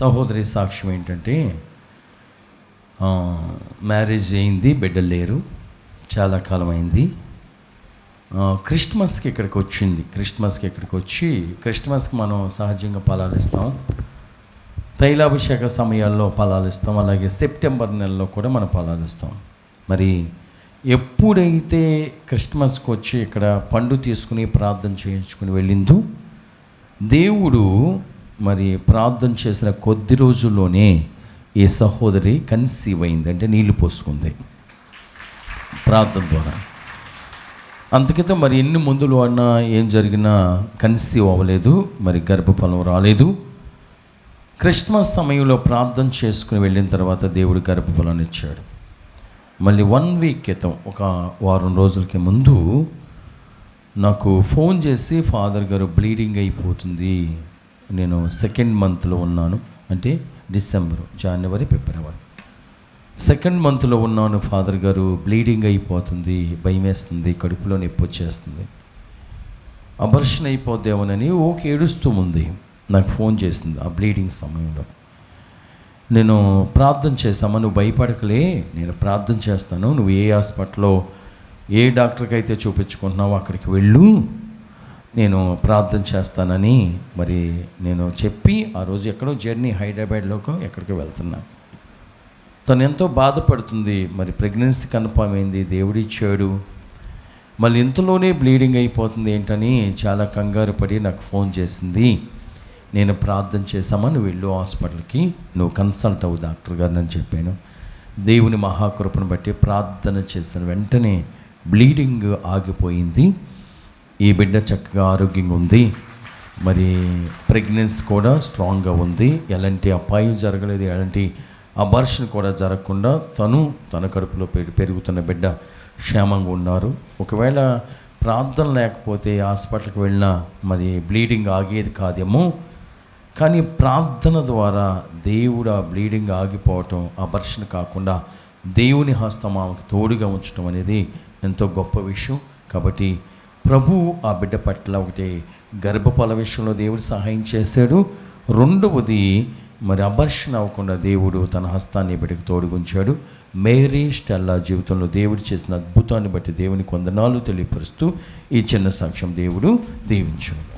సహోదరి సాక్ష్యం ఏంటంటే మ్యారేజ్ అయింది బిడ్డలు లేరు చాలా కాలం అయింది క్రిస్మస్కి ఇక్కడికి వచ్చింది. క్రిస్మస్కి ఇక్కడికి వచ్చి క్రిస్మస్కి మనం సహజంగా ఫలాలు ఇస్తాం. తైలాభిషేక సమయాల్లో ఫలాలు ఇస్తాం. అలాగే సెప్టెంబర్ నెలలో కూడా మనం ఫలాలు ఇస్తాం. మరి ఎప్పుడైతే క్రిస్మస్కి వచ్చి ఇక్కడ పండు తీసుకుని ప్రార్థన చేయించుకుని వెళ్ళిందో దేవుడు మరి ప్రార్థన చేసిన కొద్ది రోజుల్లోనే ఈ సహోదరి కన్సీవ్ అయింది అంటే నీళ్ళు పోసుకుంది. ప్రార్థన ద్వారా. అందుకైతే మరి ఎన్ని మందులు వాడినా ఏం జరిగినా కన్సీవ్ అవ్వలేదు మరి గర్భఫలం రాలేదు. క్రిస్మస్ సమయంలో ప్రార్థన చేసుకుని వెళ్ళిన తర్వాత దేవుడు గర్భఫలాన్ని ఇచ్చాడు. మళ్ళీ వన్ వీక్ క్రితం ఒక వారం రోజులకి ముందు నాకు ఫోన్ చేసి ఫాదర్ గారు బ్లీడింగ్ అయిపోతుంది. నేను సెకండ్ మంత్లో ఉన్నాను. అంటే డిసెంబర్ జనవరి ఫిబ్రవరి సెకండ్ మంత్లో ఉన్నాను ఫాదర్ గారు. బ్లీడింగ్ అయిపోతుంది భయం వేస్తుంది కడుపులో నొప్పి వచ్చేస్తుంది. అబర్షన్ అయిపోద్దేమోనని ఓకే ఏడుస్తూ ఉంది. నాకు ఫోన్ చేసింది ఆ బ్లీడింగ్ సమయంలో. నేను ప్రార్థన చేస్తామా నువ్వు భయపడకలే. నేను ప్రార్థన చేస్తాను. నువ్వు ఏ హాస్పిటల్లో ఏ డాక్టర్కి అయితే చూపించుకుంటున్నావో అక్కడికి వెళ్ళు. నేను ప్రార్థన చేస్తానని మరి నేను చెప్పి ఆ రోజు ఎక్కడో జర్నీ హైదరాబాద్లోకి ఎక్కడికి వెళ్తున్నా. తను ఎంతో బాధపడుతుంది. మరి ప్రెగ్నెన్సీ కన్ఫామ్ అయింది. దేవుడి ఇచ్చాడు మళ్ళీ ఇంతలోనే బ్లీడింగ్ అయిపోతుంది ఏంటని చాలా కంగారు పడి నాకు ఫోన్ చేసింది. నేను ప్రార్థన చేశామా? నువ్వు వెళ్ళు హాస్పిటల్కి. నువ్వు కన్సల్ట్ అవ్వు డాక్టర్ గారిని అని చెప్పాను. దేవుని మహాకృపను బట్టి ప్రార్థన చేసిన వెంటనే బ్లీడింగ్ ఆగిపోయింది. ఈ బిడ్డ చక్కగా ఆరోగ్యంగా ఉంది. మరి ప్రెగ్నెన్సీ కూడా స్ట్రాంగ్గా ఉంది. ఎలాంటి అపాయం జరగలేదు. ఎలాంటి అబార్షన్ కూడా జరగకుండా తను తన కడుపులో పెరుగుతున్న బిడ్డ క్షేమంగా ఉన్నారు. ఒకవేళ ప్రార్థన లేకపోతే హాస్పిటల్కి వెళ్ళినా మరి బ్లీడింగ్ ఆగేది కాదేమో. కానీ ప్రార్థన ద్వారా దేవుడు ఆ బ్లీడింగ్ ఆగిపోవటం అబర్షణ కాకుండా దేవుని హస్తం ఆమెకు తోడుగా ఉంచడం అనేది ఎంతో గొప్ప విషయం. కాబట్టి ప్రభు ఆ బిడ్డ పట్ల ఒకటి గర్భఫల విషయంలో దేవుడు సహాయం చేశాడు. రెండవది మరి అబర్షన్ అవ్వకుండా దేవుడు తన హస్తాన్ని బిడ్డకు తోడుగుంచాడు. మేరీ స్టెల్లా జీవితంలో దేవుడు చేసిన అద్భుతాన్ని బట్టి దేవుని కొందనాలు తెలియపరుస్తూ ఈ చిన్న సాక్ష్యం దేవుడు దీవించాడు.